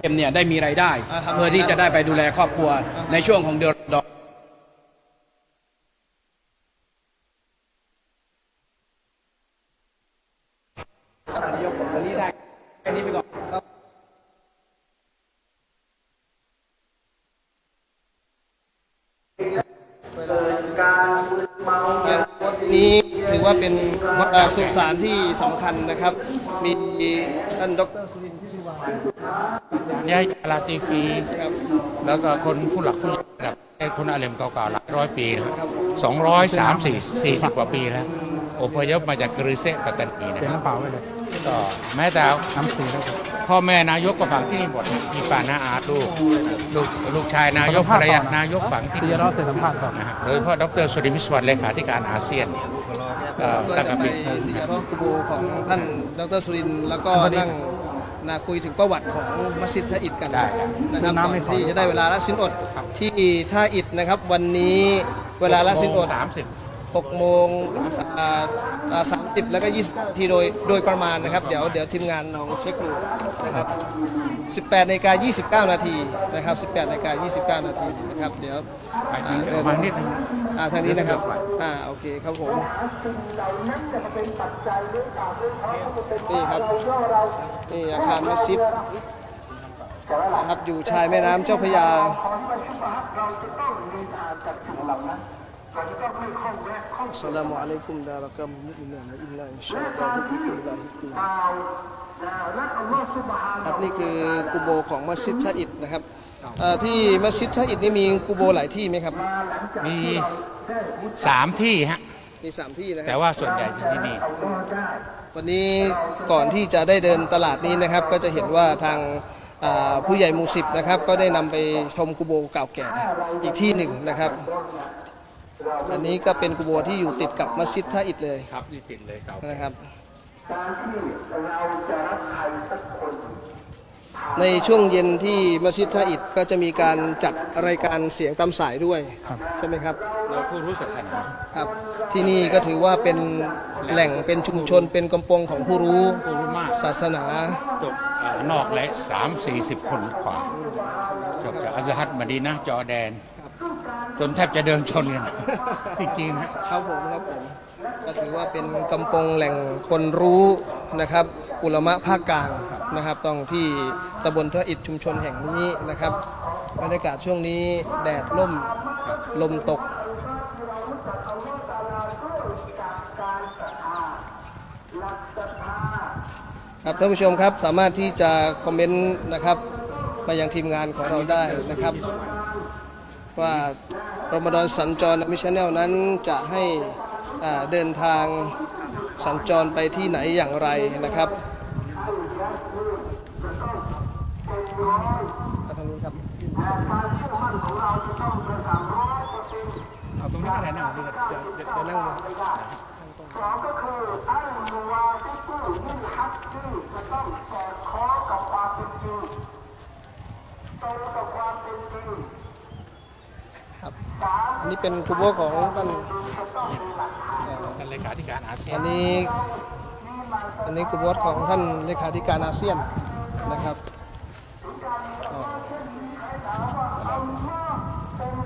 เอ็มเนี่ยได้มีรายได้อ่าครับเพื่อที่จะได้ไปดูแลครอบครัวในช่วงของเดือนรอมฎอนนายกวันนี้ได้แค่นี้ไปก่อน นี้ถือ ว่าเป็นเอ่อสุสานที่สำคัญนะครับ มีท่านดรสุรินทร์พิสุวรรณยายจาลาตีฟีครับแล้วก็คนผู้หลักผู้ใหญ่ระดับไอ้คุณอาเลมเก่าๆหลายร้อยปีสองร้อยสามสี่สี่สิบกว่าปีแล้วอพยพมาจากกริเซปัตตานีนะเขียนครับน้ำเปล่าไว้เลยก็แม้แต่น้ำสีแล้วก็พ่อแม่นายกก็ฝังที่นี่หมดมีป่านาอาลูกลูกลูกชายนายกภรรยานายกฝังที่ที่นี่จะรอดเสร็จสัมภาษณ์ก่อนนะฮะโดยเฉพาะดรสุริมิสวัสดิ์เลขาธิการอาเซียนเนี่ย ก็ก็ตั้งจะแต่ไปปีสิยารอกุโบของท่านดรสุรินทร์แล้วก็นั่งนาคุยถึงประวัติของมัสยิดท่าอิฐกันได้ครับนะครับก่อนที่จะได้เวลาละสินอดที่ท่าอิฐนะครับ วันนี้เวลาละสินอด สามสิบ 6โมงอ่าอ่า30แล้วก็20ทีโดยโดยประมาณนะครับ เดี๋ยวเดี๋ยวทีมงานลองเช็คดูนะครับ 18นาฬิกา29 นาทีนะครับ 18นาฬิกา29 นาทีนะครับ เดี๋ยวไปอ่าถึงเดินประมาณนิดนึง อ่าทางนี้นะครับ อ่า โอเคครับผมนี่ครับ นี่อาคารมัสยิดนะครับ อยู่ชายแม่น้ำเจ้าพระยาอัสสลามุอะลัยกุมดารกัมมุมินาอินนาอินชาอัลลอฮุบิคุมิลาฮิกุมครับนี่คือกูโบของมัสยิดชะอิดนะครับ เอ่อที่มัสยิดชะอิดนี่มีกูโบหลายที่ไหมครับ มีสามที่ฮะมีสามที่นะคแต่รับว่าส่วนใหญ่ที่นี่วันนี้ก่อนที่จะได้เดินตลาดนี้นะครับ ก็จะเห็นว่าทางอ่าผู้ใหญ่หมู่สิบนะครับ ก็ได้นำไปชมกูโบเก่าแก่อีกที่หนึ่งนะครับ อันนี้ก็เป็นกูโบที่อยู่ติดกับมัสยิดท่าอิฐเลยครับนี่ติดเลยเก่านะครับใน ช่วงเย็นที่มัสยิดท่าอิฐก็จะมีการจัดรายการเสียงตามสายด้วยใช่ไหมครับเราผู้รู้ศาสนาครับ ที่นี่ก็ถือว่าเป็นแหล่งเป็นชุมชนเป็นกำปงของผู้รู้ผู้รู้มากศาสนาจบเอ่อนอกและสามสี่สิบคนกว่าจบจากอัซฮัดมาดีนะห์จอร์แดน จนแทบจะเดินชนกันจริงๆฮะครับผมครับผม ก็ถือว่าเป็นกำปงแหล่งคนรู้นะครับ อุลมะภาคกลางนะครับต้องที่ตำบลท่าอิฐชุมชนแห่งนี้นะครับบรรยากาศช่วงนี้แดดล่มลมตกครับท่านผู้ชมครับสามารถที่จะคอมเมนต์นะครับมายังทีมงานของเราได้นะครับ ว่ารมฎอนสัญจรมิชแนลนั้นจะให้ เดินทางสัญจรไปที่ไหนอย่างไรนะครับทางนู้นครับเอาตรงนี้ก็ได้นะดีกันเดี๋ยวเดี๋ยวเดี๋ยวนั่งมาครับ อันนี้เป็นคูโบของท่าน ท่านเลขาธิการอาเซียอันนนี้อันนี้กูบอสของท่านเลขาธิการอาเซียนนะครับ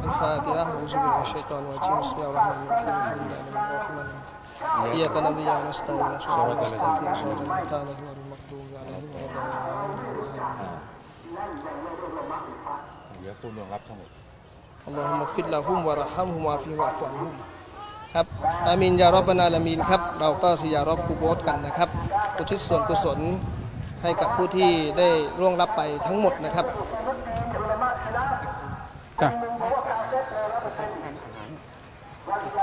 อัลฟาติฮะอูซุบิลลาฮิมินัชชัยฏอนวะจีมบิสมิลลาฮิรเราะห์มานิรเราะฮีมอัลฮัมดุลิลลาฮิร็อบบิลอาลามีนอิยยากะนะบุดวะนัสตะอีนศอรอตัลมุสตะกีมศอรอตัลมุตะลัฮิมมักดูบอะลัยฮิมวะลาดเดี๋ยวคุณรองรับทั้งหมดอัลลอฮุมะฟิดละฮุมวะเราะฮัมฮุมวะฟิวะฟวะฮุม ครับอามีนยารอบบานาลามีนครับเราก็สิยารอบกูโบสกันนะครับอุทิศส่วนกุศลให้กับผู้ที่ได้ร่วงรับไปทั้งหมดนะครับจ้ะ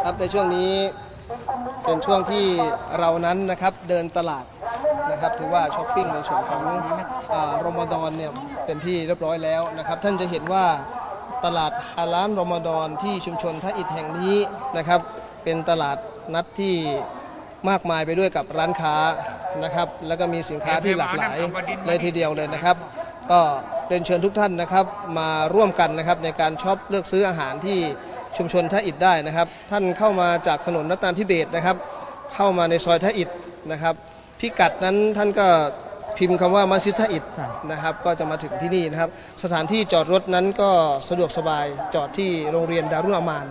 ครับในช่วงนี้เป็นช่วงที่เรานั้นนะครับเดินตลาดนะครับถือว่าช้อปปิ้งในส่วนของอารอมฎอนเนี่ยเป็นที่เรียบร้อยแล้วนะครับ ท่านจะเห็นว่าตลาดฮาลานรอมฎอนที่ชุมชนท่าอิฐแห่งนี้นะครับ เป็นตลาดนัดที่มากมายไปด้วยกับร้านค้านะครับ แล้วก็มีสินค้าที่หลากหลายเลยทีเดียวเลยนะครับ ก็เรียนเชิญทุกท่านนะครับ มาร่วมกันนะครับในการช็อปเลือกซื้ออาหารที่ชุมชนท่าอิฐได้นะครับ ท่านเข้ามาจากถนนรัตนทิเบศนะครับ เข้ามาในซอยท่าอิฐนะครับ พิกัดนั้นท่านก็พิมพ์คำว่ามัสยิดท่าอิฐนะครับ ก็จะมาถึงที่นี่นะครับ สถานที่จอดรถนั้นก็สะดวกสบายจอดที่โรงเรียนดารุนอามาน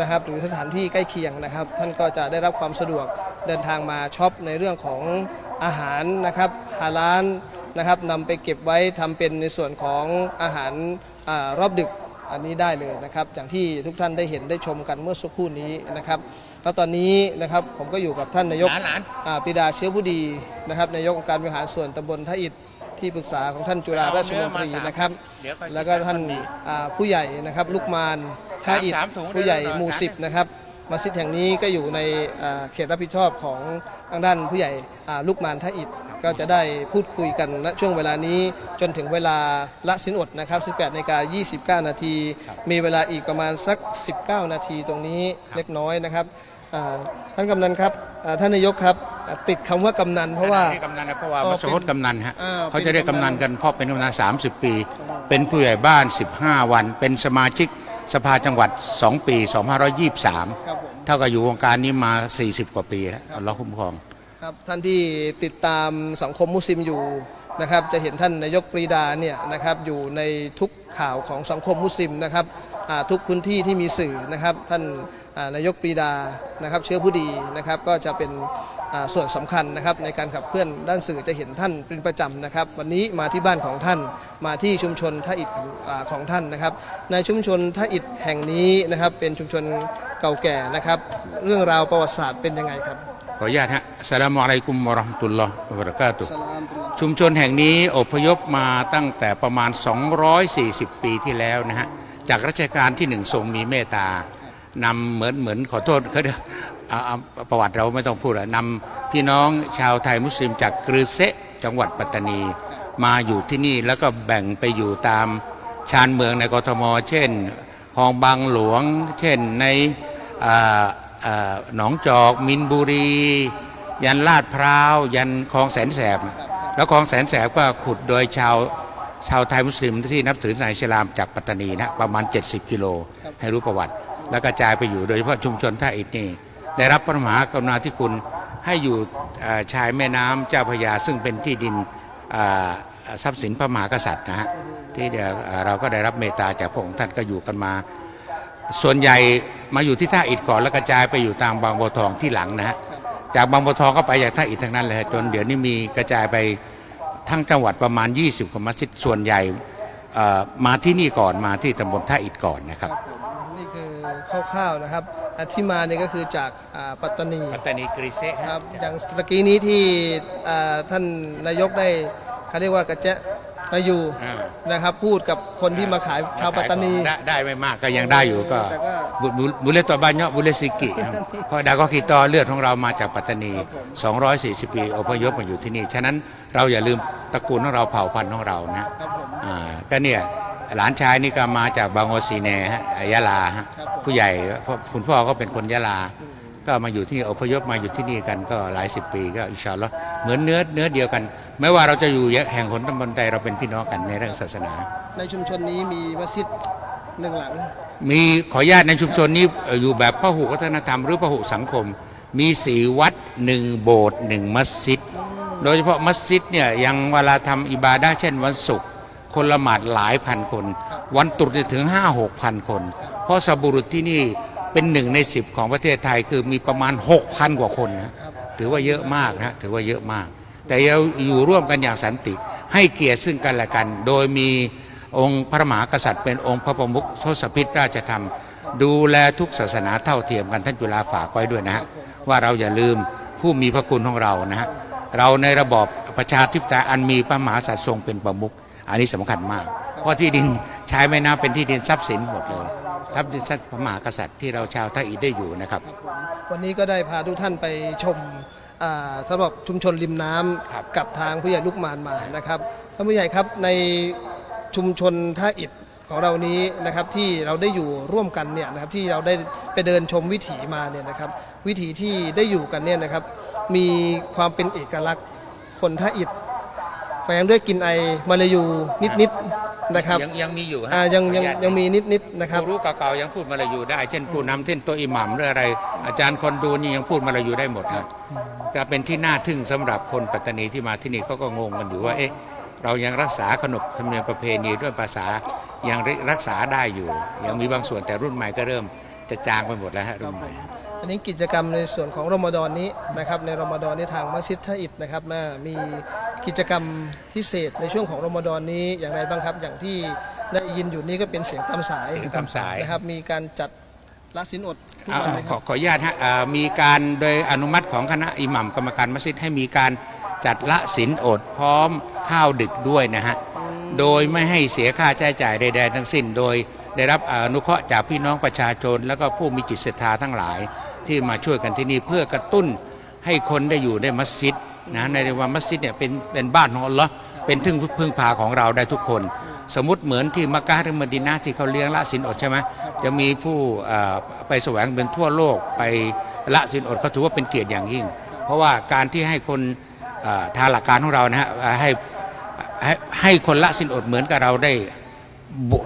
นะครับหรือสถานที่ใกล้เคียงนะครับ ท่านก็จะได้รับความสะดวกเดินทางมาช็อปในเรื่องของอาหารนะครับฮาลานนะครับนำไปเก็บไว้ทำเป็นในส่วนของอาหารอารอบดึกอันนี้ได้เลยนะครับอย่างที่ทุกท่านได้เห็นได้ชมกันเมื่อสักครู่นี้นะครับแล้วตอนนี้นะครับผมก็อยู่กับท่านนายกหลานอ่าปรีดาเชื้อผู้ดีนะครับนายกองค์การบริหารส่วนตำบลท่าอิฐ ที่ปรึกษาของท่านจุฬาราชมนตรีนะครับเดี๋ยวค่อยแล้วก็ท่านอ่าผู้ใหญ่นะครับลูกมานท่าอิฐสามถุงผู้ใหญ่เดี๋ยวหมู่นะสิบนะครับมัสยิดแห่งนี้ก็อยู่ในอ่าเขตรับผิดชอบของทางด้านผู้ใหญ่อ่าลูกมานท่าอิฐก็จะได้พูดคุยกันณช่วงเวลานี้จนถึงเวลาละสินอดนะครับ 18นาฬิกา29 นาที มีเวลาอีกประมาณสัก 19 นาทีตรงนี้เล็กน้อยนะครับอ่า ท่านกำนันครับอ่าท่านนายกครับอ่าติดคำว่ากำนัน เพราะว่าเรียกกำนันนะเพราะว่าอ๋อมาสมมติกำนันฮะอ่าเขาจะเรียกเป็นกำกำนันันน กันเพราะเป็นกำนัน 30 ปี เป็นผู้ใหญ่บ้าน 15 วัน เป็นสมาชิกสภาจังหวัด 2 ปี2523ครับผมเท่ากับอยู่วงการนี้มา 40 กว่าปีแล้วอัลเลอฮ์คุ้มครอง ครับท่านที่ติดตามสังคมมุสลิมอยู่นะครับจะเห็นท่านนายกปรีดาเนี่ยนะครับอยู่ในทุกข่าวของสังคมมุสลิมนะครับอ่า ทุกพื้นที่ที่มีสื่อนะครับ ท่านอ่านายกปรีดานะครับ เชื้อผู้ดีนะครับ ก็จะเป็นอ่าส่วนสำคัญนะครับในการขับเคลื่อนด้านสื่อจะเห็นท่านเป็นประจำนะครับ วันนี้มาที่บ้านของท่านมาที่ชุมชนท่าอิฐของอาของท่านนะครับ ในชุมชนท่าอิฐแห่งนี้นะครับ เป็นชุมชนเก่าแก่นะครับ เรื่องราวประวัติศาสตร์เป็นยังไงครับ ขออนุญาตฮะอัสสลามุอะลัยกุมวะเราะห์มะตุลลอฮ์วะบะเราะกาตุฮ์สลามตุลลอฮ์ชุมชนแห่งนี้อพยพมาตั้งแต่ประมาณ 240 ปีที่แล้วนะฮะ จากรัชกาลที่หนึ่งทรงมีเมตตานำเหมือนเหมือนขอโทษเขาเรียกเอาเอาประวัติเราไม่ต้องพูดอะนำพี่น้องชาวไทยมุสลิมจากกรือเซะจังหวัดปัตตานี มาอยู่ที่นี่แล้วก็แบ่งไปอยู่ตามชานเมืองในกรทม เช่นคลองบางหลวง เช่นในหนองจอกมินบุรี ยันลาดพร้าว ยันคลองแสนแสบ แล้วคลองแสนแสบก็ขุดโดยชาว ชาวไทยมุสลิมที่นับถือศาสนาอิสลามจากปัตตานีนะประมาณ 70 กิโลให้รู้ประวัติ แล้วกระจายไปอยู่โดยเฉพาะชุมชนท่าอิฐนี่ได้รับพระมหากรุณาธิคุณให้อยู่เอ่อชายแม่น้ำเจ้าพระยาซึ่งเป็นที่ดินอ่าทรัพย์สินพระมหากษัตริย์นะฮะที่เดี๋ยวเอ่อเราก็ได้รับเมตตาจากพระองค์ท่านก็อยู่กันมา ส่วนใหญ่มาอยู่ที่ท่าอิฐก่อนแล้วกระจายไปอยู่ตามบางบัวทองที่หลังนะฮะจากบางบัวทองก็ไปจากท่าอิฐทั้งนั้นเลยฮะจนเดี๋ยวนี้มีกระจายไป ทั้งจังหวัดประมาณ 20กว่ามัสยิดส่วนใหญ่เอ่อมาที่นี่ก่อนมาที่ตำบลท่าอิฐก่อนนะครับครับผมนี่คือคร่าวๆนะครับอ่าที่มาเนี่ยก็คือจากอ่าปัตตานีปัตตานีกริเซครับอย่างตะกี้นี้ที่อ่าท่านนายกได้เขาเรียกว่ากระเจะ มาอยู่นะครับ พูดกับคนที่มาขายชาวปัตตานี ได้ได้ไม่มากก็ยังได้อยู่ก็แต่ก็บุบุบุเลตตัวบ้านเนาะบุเลสิกิครับเพราะดาก็กีตอเลือดของเรามาจากปัตตานี240 ปีอพยพมาอยู่ที่นี่ ฉะนั้นเราอย่าลืมตระกูลของเราเผ่าพันธุ์ของเรานะครับผม อ่าก็เนี่ยหลานชายนี่ก็มาจากบางโอซีเนฮะยะลาฮะครับผม ผู้ใหญ่เพราะคุณพ่อก็เป็นคนยะลา ก็มาอยู่ที่นี่อพยพมาอยู่ที่นี่กันก็หลายสิบปีก็อินชาอัลลอฮ์เหมือนเนื้อเนื้อเดียวกันไม่ว่าเราจะอยู่แห่งหนตำบลใดเราเป็นพี่น้องกันในเรื่องศาสนา ในชุมชนนี้มีมัสยิดหนึ่งหลัง มีขออนุญาตในชุมชนนี้เอ่ออยู่แบบพหุวัฒนธรรมหรือพหุสังคม มีสี่วัดหนึ่งโบสถ์หนึ่งมัสยิดโดยเฉพาะมัสยิดเนี่ยยังเวลาทำอิบาดะห์เช่นวันศุกร์คนละหมาดหลายพันคน วันตรุษเนี่ยถึงห้าหกพันคน เพราะสบุรุษที่นี่ เป็นหนึ่งในสิบของประเทศไทยคือมีประมาณ 6,000 กว่าคนนะถือว่าเยอะมากนะถือว่าเยอะมาก แต่เราอยู่ร่วมกันอย่างสันติ ให้เกียรติซึ่งกันและกัน โดยมีองค์พระมหากษัตริย์เป็นองค์พระประมุขทศพิธราชธรรม ดูแลทุกศาสนาเท่าเทียมกันท่านจุฬาฝากไว้ด้วยนะฮะว่าเราอย่าลืมผู้มีพระคุณของเรานะฮะเราในระบอบประชาธิปไตยอันมีพระมหากษัตริย์ทรงเป็นประมุขอันนี้สำคัญมาก เพราะที่ดินใช้แม่น้ำเป็นที่ดินทรัพย์สินหมดเลย ทัพย์ดินทรัพย์พระมหากษัตริย์ที่เราชาวท่าอิฐได้อยู่นะครับ วันนี้ก็ได้พาทุกท่านไปชมอ่าสำหรับชุมชนริมน้ำครับ กับทางผู้ใหญ่ลูกมานมานะครับท่านผู้ใหญ่ครับในชุมชนท่าอิฐของเรานี้นะครับที่เราได้อยู่ร่วมกันเนี่ยนะครับที่เราได้ไปเดินชมวิถีมาเนี่ยนะครับวิถีที่ได้อยู่กันเนี่ยนะครับมีความเป็นเอกลักษณ์คนท่าอิฐ แฝงด้วยกลิ่นไอมาลายูนิดๆนะครับยังยังมีอยู่ฮะอ่ายังยังขออนุญาตยังมีนิดๆนะครับ ผู้รู้เก่าๆยังพูดมาลายูได้ เช่นผู้นำเช่นตัวอิหมัมหรืออะไร อาจารย์คนดูนี่ยังพูดมาลายูได้หมดครับก็เป็นที่น่าทึ่งสำหรับคนปัตตานีที่มาที่นี่เขาก็งงกันอยู่ว่าเอ๊ะเรายังรักษาขนบธรรมเนียมประเพณีด้วยภาษายังรักษาได้อยู่ ยังมีบางส่วนแต่รุ่นใหม่ก็เริ่มจะจางไปหมดแล้วฮะรุ่นใหม่ อันนี้กิจกรรมในส่วนของรอมฎอนนี้นะครับในรอมฎอนนี้ทางมัสยิดท่าอิฐนะครับมามีกิจกรรมพิเศษในช่วงของรอมฎอนนี้อย่างไรบ้างครับ อย่างที่ได้ยินอยู่นี้ก็เป็นเสียงตามสายเสียงตามสาย นะครับมีการจัดละสินอดทุกเอาวันไหมขคอรับขออนุญาตฮะเอ่อมีการโดยอนุมัติของคณะอิหมัมกรรมการมัสยิดให้มีการจัดละสินอดพร้อมข้าวดึกด้วยนะฮะ โดยไม่ให้เสียค่าใช้จ่ายใดๆทั้งสิ้น โดยได้รับอนุเคราะห์จากพี่น้องประชาชน แล้วก็ผู้มีจิตศรัทธาทั้งหลาย ที่มาช่วยกันที่นี่เพื่อกระตุ้นให้คนได้อยู่ในมัสยิดนะในว่ามัสยิดเนี่ยเป็นเป็นบ้านของอัลลอฮ์เป็นทึ่งพึ่งพาของเราได้ทุกคน สมมติเหมือนที่มักกะฮ์หรือมดีนะห์ที่เขาเลี้ยงละสินอดใช่ไหมจะมีผู้ไปแสวงเป็นทั่วโลกไปละสินอดเขาถือว่าเป็นเกียรติอย่างยิ่ง เพราะว่าการที่ให้คนทางหลักการของเรานะฮะให้ให้ให้คนละสินอดเหมือนกับเราได้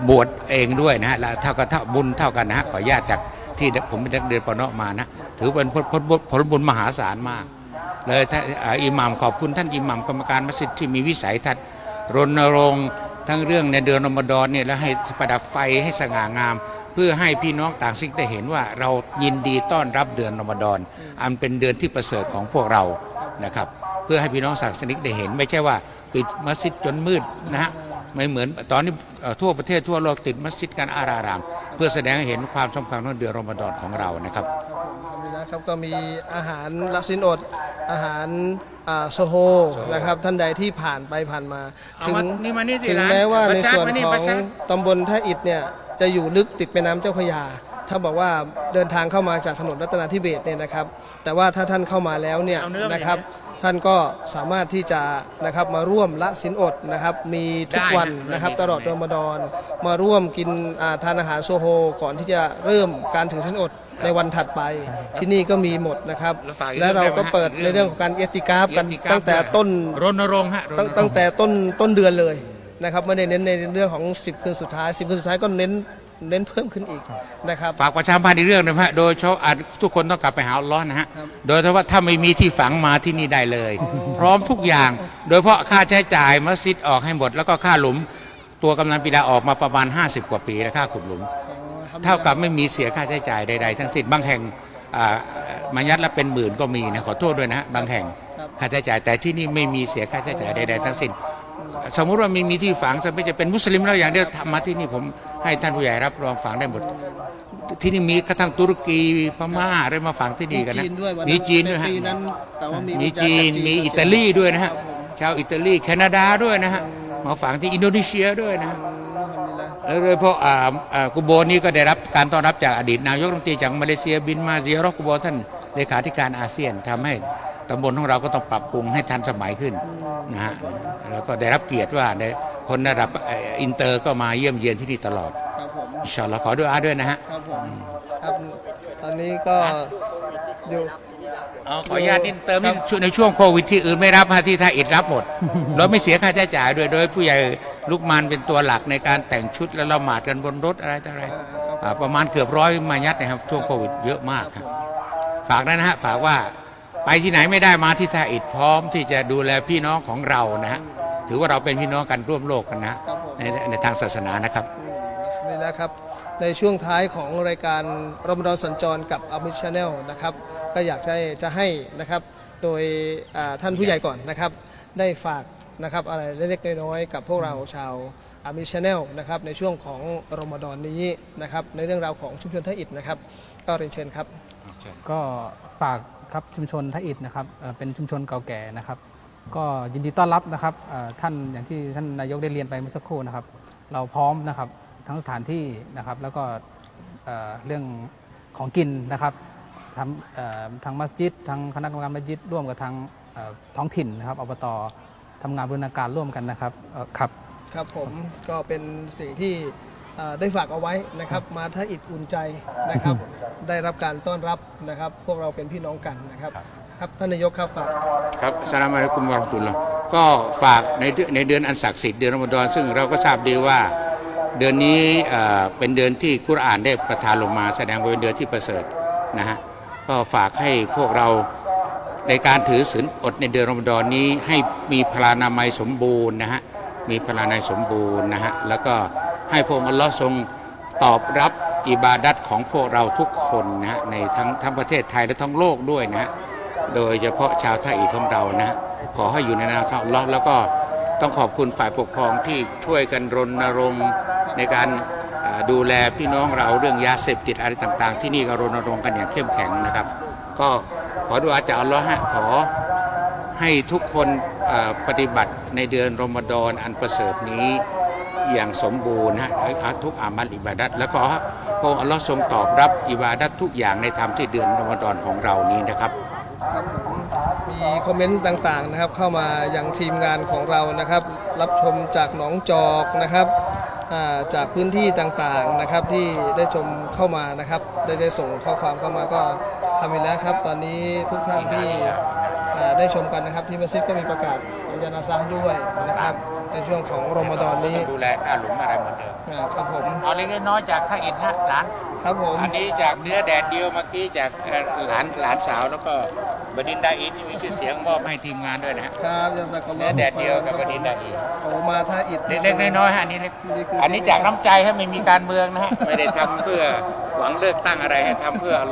บวชเองด้วยนะฮะแล้วเท่ากับเท่าบุญเท่ากันนะฮะขออนุญาตจาก ที่ผมเป็นนักเรียนปนมานะถือเป็นผลผลบุญผลบุญมหาศาลมากเลยท่านอิหมัมขอบคุณท่านอิหมัมกรรมการมัสยิดที่มีวิสัยทัศน์รณรงค์ทั้งเรื่องในเดือนอมฎอนเนี่ยแล้วให้ประดับไฟให้สง่างาม เพื่อให้พี่น้องต่างชาติได้เห็นว่าเรายินดีต้อนรับเดือนอมฎอน อันเป็นเดือนที่ประเสริฐของพวกเรานะครับ เพื่อให้พี่น้องศาสนิกได้เห็น ไม่ใช่ว่าปิดมัสยิดจนมืดนะฮะ ไม่เหมือนตอนนี้เอ่อทั่วประเทศทั่วโลกติดมัสยิดกันอาราราม เพื่อแสดงให้เห็นความสำคัญของเดือนรอมฎอนของเรานะครับนะครับก็มีอาหารละสินอดอาหารอ่าโซโฮนะครับท่านใดที่ผ่านไปผ่านมาเอามานี่มานี่สิถึงร้านแม้ว่าในประชัดส่วนมานี่ขอประงชัดตำบลท่าอิฐเนี่ยจะอยู่ลึกติดแม่น้ำเจ้าพระยาถ้าบอกว่าเดินทางเข้ามาจากถนนรัตนาธิเบศรเนี่ยนะครับ แต่ว่าถ้าท่านเข้ามาแล้วเนี่ยเอาเนื้อมานะครับ ท่านก็สามารถที่จะนะครับมาร่วมละสินอดนะครับ มีทุกได้วันนะนะครับมีตลอดรอมฎอนมาร่วมกินอ่าทานอาหารโซโฮก่อนที่จะเริ่มการถือสินอดในวันถัดไปที่นี่ก็มีหมดนะครับ แล้วฝากอีกและเราก็เปิดเรื่ในองเรื่องของการเอติกราฟกันเอติกราฟตั้งแต่ด้วยต้นรณรงค์ฮะรณรตั้งงค์ตั้งแต่ต้นต้นเดือนเลยนะครับไม่ได้เน้นในเรื่องของ 10 คืนสุดท้าย 10 คืนสุดท้ายก็เน้น เน้นเพิ่มขึ้นอีกนะครับฝากประชาสัมพันธ์ในเรื่องนะฮะโดยเฉพาะอะทุกคนต้องกลับไปหาอัลลอฮ์นะฮะครับโดยเฉพาะถ้าไม่มีที่ฝังมาที่นี่ได้เลย พร้อมทุกอย่าง โดยเฉพาะค่าใช้จ่ายมัสยิดออกให้หมด แล้วก็ค่าหลุม ตัวกำนันปีดาออกมาประมาณ 50 กว่าปีแล้วค่าขุดหลุม เท่ากับไม่มีเสียค่าใช้จ่ายใดๆทั้งสิ้นบางแห่งอ่ามายัดแล้วเป็นหมื่นก็มีนะขอโทษด้วยนะฮะบางแห่งครับค่าใช้จ่ายแต่ที่นี่ไม่มีเสียค่าใช้จ่ายใดๆทั้งสิ้น สมมุติว่ามีมีที่ฝังสมมติจะเป็นมุสลิมแล้วอย่างเดียวทำมาที่นี่ผมให้ท่านผู้ใหญ่รับรองฝังได้หมด ที่นี่มีกระทั่งตุรกีพม่าอะไรมาฝังที่มีนี่กันนะจีนด้วยวันมีจีนด้วยในฮะปีนั้นแต่ว่ามีมีวิจารจีณ์นจากมีอิตาลีด้วยนะฮะชาวอิตาลีแคนาดาด้วยนะฮะมาฝังที่อินโดนีเซียด้วยนะฮะแล้วโดยเฉพาะอ่าอ่ากุโบนี้ก็ได้รับการต้อนรับจากอดีตนายกรัฐมนตรีจากมาเลเซียบินมาเซียรอกุโบท่านเลขาธิการอาเซียนทำให้ ตำบลของเราก็ต้องปรับปรุงให้ทันสมัยขึ้นนะฮะแล้วก็ได้รับเกียรติว่าได้คนระดับเอ่ออินเตอร์ก็มาเยี่ยมเยียนที่นี่ตลอดครับผม อินชาอัลลอฮ์ขอด้วยอาด้วยนะฮะครับผมครับตอนนี้ก็อยู่ เอาขออนุญาตนิดเติมนิดช่วงในช่วงโควิดที่อื่นไม่รับฮะที่ท่าอิฐรับหมด เราไม่เสียค่าใช้จ่ายด้วยโดยผู้ใหญ่ลูกมานเป็นตัวหลักในการแต่งชุดและละหมาดกันบนรถอะไรต่ออะไรอ่าประมาณเกือบร้อยมายัดนะครับช่วงโควิดเยอะมากครับฝากนะฮะฝากว่า ไปที่ไหนไม่ได้มาที่ท่าอิฐพร้อมที่จะดูแลพี่น้องของเรานะฮะถือว่าเราเป็นพี่น้องกันร่วมโลกกันนะฮะในในทางศาสนานะครับนี่นะครับ ในช่วงท้ายของรายการรมฎอนสัญจรกับอามิชแนลนะครับก็อยากจะให้จะให้นะครับโดยอ่าท่านผู้ใหญ่ก่อนนะครับ ได้ฝากนะครับอะไรเล็กๆน้อยๆกับพวกเราชาวอามิชแนลนะครับในช่วงของรมฎอนนี้นะครับในเรื่องราวของชุมชนท่าอิฐนะครับ ก็เรียนเชิญครับ ก็ฝาก ครับชุมชนท่าอิฐนะครับเป็นชุมชนเก่าแก่นะครับ ก็ยินดีต้อนรับนะครับท่านอย่างที่ท่านนายกได้เรียนไปเมื่อสักครู่นะครับ เราพร้อมนะครับทั้งสถานที่นะครับแล้วก็เรื่องของกินนะครับทำเอ่อทางมัสยิดทางคณะกรรมการมัสยิดร่วมกับทางท้องถิ่นนะครับอบตทำงานบูรณาการร่วมกันนะครับครับ ครับผมก็เป็นสิ่งที่ ได้ฝากเอาไว้นะครับมาถ้าอิดอุ่นใจนะครับ ได้รับการต้อนรับนะครับ พวกเราเป็นพี่น้องกันนะครับครับท่านนายกครับฝากครับสลามอะลัยกุมวะเราะห์มะตุลลอฮ์ก็ฝากในเดือนในเดือนอันศักดิ์สิทธิ์เดือนรอมฎอนซึ่งเราก็ทราบดีว่าเดือนนี้เอ่อเป็นเดือนที่กุรอานได้ประทานลงมา แสดงว่าเป็นเดือนที่ประเสริฐนะฮะก็ฝากให้พวกเราในการถือศีลอดในเดือนรอมฎอนนี้ให้มีพลานามัยสมบูรณ์นะฮะมีพลานามัยสมบูรณ์นะฮะแล้วก็ ให้พระองค์อัลลอฮ์ทรงตอบรับอิบาดัตของพวกเราทุกคนนะฮะในทั้งทั้งประเทศไทยและทั้งโลกด้วยนะฮะโดยเฉพาะชาวไทยอีกของเรานะขอให้อยู่ในแนวทางอัละแล้วก็ต้องขอบคุณฝ่ายปกครองที่ช่วยกันรณรงค์ในการดูแลพี่น้องเราเรื่องยาเสพติดอะไรต่างๆ ที่นี่ก็รณรงค์กันอย่างเข้มแข็งนะครับ ก็ขอดูอาจากอัลเลาะฮะขอให้ทุกคนปฏิบัติในเดือนรอมฎอนอันประเสริฐนี้ อย่างสมบูรณ์ฮะทุกอามัลอิบาดัตแล้วก็พระองค์อัลลาะห์ทรงตอบรับอิบาดัตทุกอย่างในธรรมที่เดือนรอมฎอนของเรานี้นะครับครับผมมีคอมเมนต์ต่างๆนะครับ เข้ามาอย่างทีมงานของเรานะครับ รับชมจากหนองจอกนะครับจากพื้นที่ต่างๆนะครับที่ได้ชมเข้ามานะครับ ได้ได้ส่งข้อความเข้ามาก็ทำไปแล้วครับ ตอนนี้ทุกท่านที่ ได้ชมกันนะครับที่มัสยิดก็มีประกาศยานาซาด้วยนะครับในช่วงของรอมฎอนนี้ดูแลค่าหลุมอะไรเหมือนเดิมอ่าครับผมเอาเล็กน้อยๆจากท่าอินฮะหลาน ครับผมอันนี้จากเนื้อแดดเดียวเมื่อกี้จากเอ่อหลานหลานสาวแล้วก็บดินดาอีที่มีชื่อเสียงมอบให้ทีมงานด้วยนะฮะครับยาสักอัลลอเนื้อฮ์แดดเดียวกับบดินดาอีโอ้มาท่าอิฐเล็กๆน้อยๆฮะอันนี้เล็กนี่คืออันนี้จากน้ำใจให้ไม่มีการเมืองนะฮะไม่ได้ทำเพื่อหวังเลือกตั้งอะไรให้ทำเพื่ออั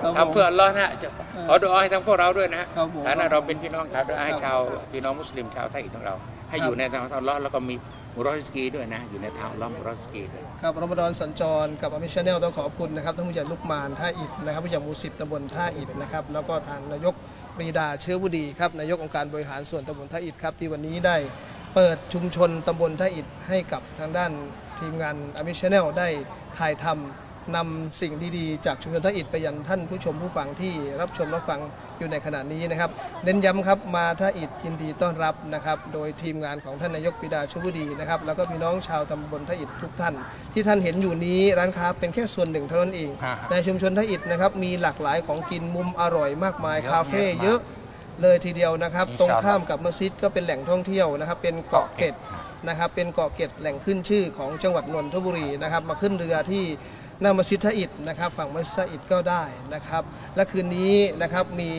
ลลอฮ์ทำเพื่ออัลลอฮ์นะฮะจะขอดูอาให้ทั้งพวกเราด้วยนะฮะครับผมฐานะเราเป็นพี่น้องชาวด้วยให้ชาวพี่น้องมุสลิมชาวไทยของเรา ให้อยู่ในทางอัลลอฮ์แล้วก็มีมุรอฮิสกีด้วยนะ อยู่ในทางอัลลอฮ์มุรอฮิสกีด้วย ครับรอมฎอนสัญจรกับอามิชแนลต้องขอบคุณนะครับท่านผู้ใหญ่ลูกมานท่าอิฐนะครับผู้ใหญ่หมู่สิบตำบลท่าอิฐนะครับแล้วก็ทางนายกปรีดาเชื้อบุดีครับนายกองค์การบริหารส่วนตำบลท่าอิฐครับที่วันนี้ได้เปิดชุมชนตำบลท่าอิฐให้กับทางด้านทีมงานอามิชแนลได้ถ่ายทำ นำสิ่งดีๆจากชุมชนท่าอิฐไปยังท่านผู้ชมผู้ฟังที่รับชมรับฟังอยู่ในขณะนี้นะครับ เน้นย้ำครับมาท่าอิฐยินดีต้อนรับนะครับ โดยทีมงานของท่านนายกปิดาชุบุดีนะครับ แล้วก็พี่น้องชาวตำบลท่าอิฐทุกท่าน ที่ท่านเห็นอยู่นี้ร้านค้าเป็นแค่ส่วนหนึ่งเท่านั้นเอง ฮะในชุมชนท่าอิฐนะครับมีหลากหลายของกินมุมอร่อยมากมายเยอะคาเฟ่เยอะมากเยอะเลยทีเดียวนะครับอินตรงชาอัลลอฮ์ข้ามกับมัสยิดก็เป็นแหล่งท่องเที่ยวนะครับ เป็นเกาะเกร็ด นะครับเป็นเกาะเกร็ดแหล่งขึ้นชื่อของจังหวัดนนทบุรีนะครับมาขึ้นเรือที่ หน้ามัสยิดทอิฐนะครับฝั่งมัสยิดก็ได้นะครับและคืนนี้นะครับมี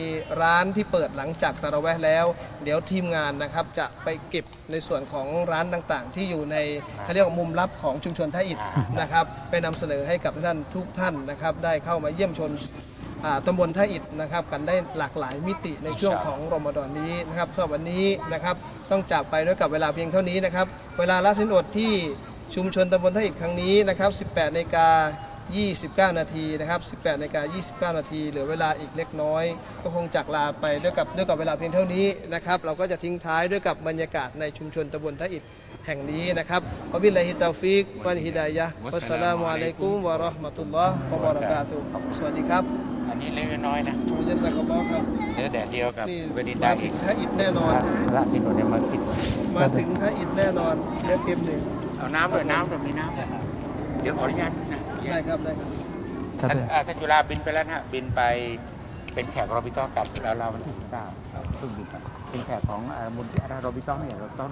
ร้านที่เปิดหลังจากตะราะแวะแล้ว เดี๋ยวทีมงานนะครับจะไปเก็บในส่วนของร้านต่างๆ ที่อยู่ในเขาเรียกว่ามุมลับของชุมชนท่าอิฐนะครับไปนำเสนอให้กับท่านทุกท่านนะครับได้เข้ามาเยี่ยมชมอ่าตำบลท่าอิฐนะครับกันได้หลากหลายมิติในช่วงของรอมฎอนนี้นะครับสำหรับวันนี้นะครับต้องจากไปด้วยกับเวลาเพียงเท่านี้นะครับ เวลาละสินอดที่ชุมชนตำบลท่าอิฐครั้งนี้นะครับ 18นาฬิกา 29 นาทีนะครับ 18นาฬิกา29 นาทีเหลือเวลาอีกเล็กน้อย ก็คงจากลาไปด้วยกับด้วยกับเวลาเพียงเท่านี้นะครับ เราก็จะทิ้งท้ายด้วยกับบรรยากาศในชุมชนตำบลท่าอิฐแห่งนี้นะครับวะบิลลาฮิตาฟิกวันฮิดายะฮ์วัสสลามุอะลัยกุมวะเราะห์มะตุลลอฮ์วะบะเราะกาตุฮ์สวัสดีครับอันนี้เล็กน้อยๆนะมุจซักอัลลอฮ์ครับเนื้อแดดเดียวกับที่บดินมาดาถึอีงท่าอิฐแน่นอนละที่หนูเนี่ยมาคิดมาถึงท่าอิฐแน่นอนเดี๋ยวเก็บหนึ่งเอาน้ำด้วยน้ำด้วยมีน้ำด้วยเดี๋ยวขออนุญาตนะ ได้ครับได้ครับชัดท่านเลยอ่าท่านจุฬาบินไปแล้วนะฮะบินไปเป็นแขกรอบิต้อกลับแล้วเราวันที่สิบเก้าเพิ่งบินไปเป็นแขกของอ่ามูลที่อาราโรบิต้อเนี่ยเราต้อง